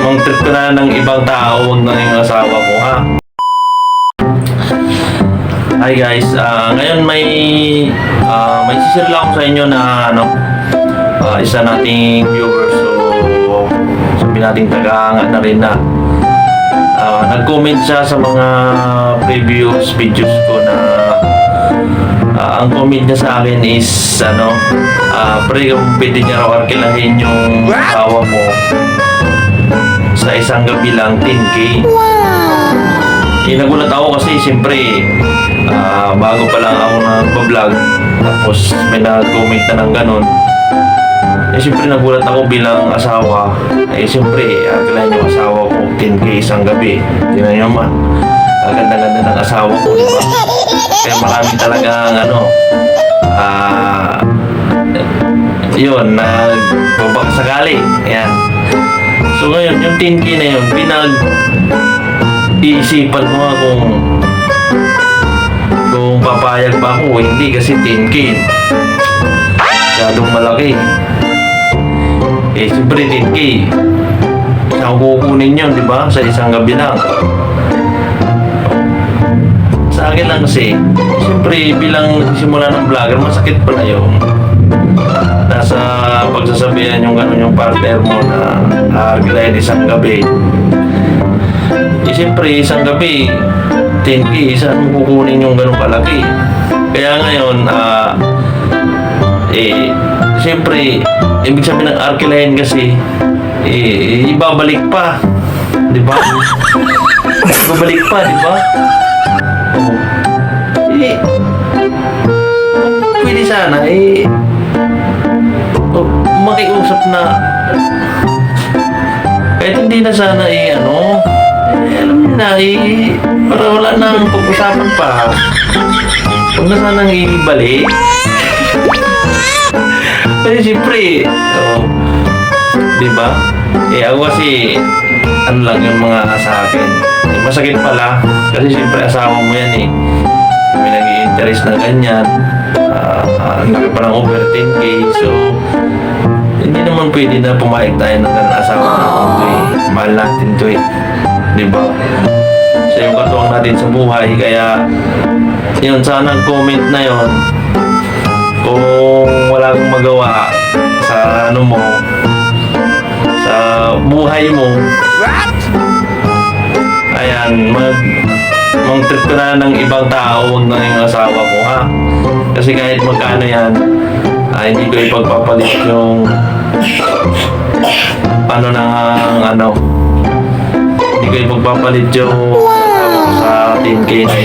mang trip ka na ng ibang tao, huwag na yung asawa mo, ha? Hi guys, ah, ngayon may ah, may sisir lang ako sa inyo na ano, ah, isa nating viewers. So sabi nating taga na rin na Ah, nag-comment siya sa mga previous videos ko na ah, ang comment niya sa akin is ano, ah, pre pwede niya raw arkilahin yung asawa mo sa isang gabi lang 10k. Eh, nagulat ako kasi siyempre ah, bago pa lang ako nagpa-vlog tapos may nag-comment na ng ganun. Eh siyempre nagulat ako bilang asawa. Eh siyempre akalain yung asawa ko 10k isang gabi. Hindi na naman ang ganda-ganda ng asawa ko di ba? Kaya marami talagang ano ah yun nagbabak sakali yan so ngayon yung 10k na yun pinag iisipan ko nga kung papayag ba ako hindi kasi 10k masyadong malaki. Eh siyempre 10k saan kukunin yun di ba? Sa isang gabi lang. Sa akin lang kasi siyempre bilang simula ng vlogger masakit pa na yun nasa pagsasabihan yung gano'n yung partner mo na naargilayan isang gabi. Eh siyempre isang gabi 10k saan kukunin yung gano'ng kalaki? Kaya ngayon ah eh siyempre ibig sabihin ng arkilahin kasi eh, ibabalik pa. Di ba? Ibabalik pa di ba? Eh pwede sana eh makiusap na kahit hindi na sana eh ano eh, alam niyo na eh para wala nang pag-usapan pa huwag na sanang ibalik kasi siyempre, oh, di ba? Eh ako kasi, ano lang yung mga sa akin. Eh, masakit pala. Kasi siyempre asawa mo yan eh. May nag interest na ganyan. Ah, ah, ang laki pa ng over 10k. So, hindi naman pwede na pumayag tayo ng asawa natin to eh. Mahal natin to eh. Di ba? Siya yung katuwang natin sa buhay. Kaya, yun, sana comment na yon kung wala kang magawa sa ano mo sa buhay mo ayan mag mag trip ka na ng ibang tao huwag na yung asawa mo ha kasi kahit magkano yan ah, hindi ko ipagpapalit yung ano ng ano? Hindi ko ipagpapalit yung ko sa 10k na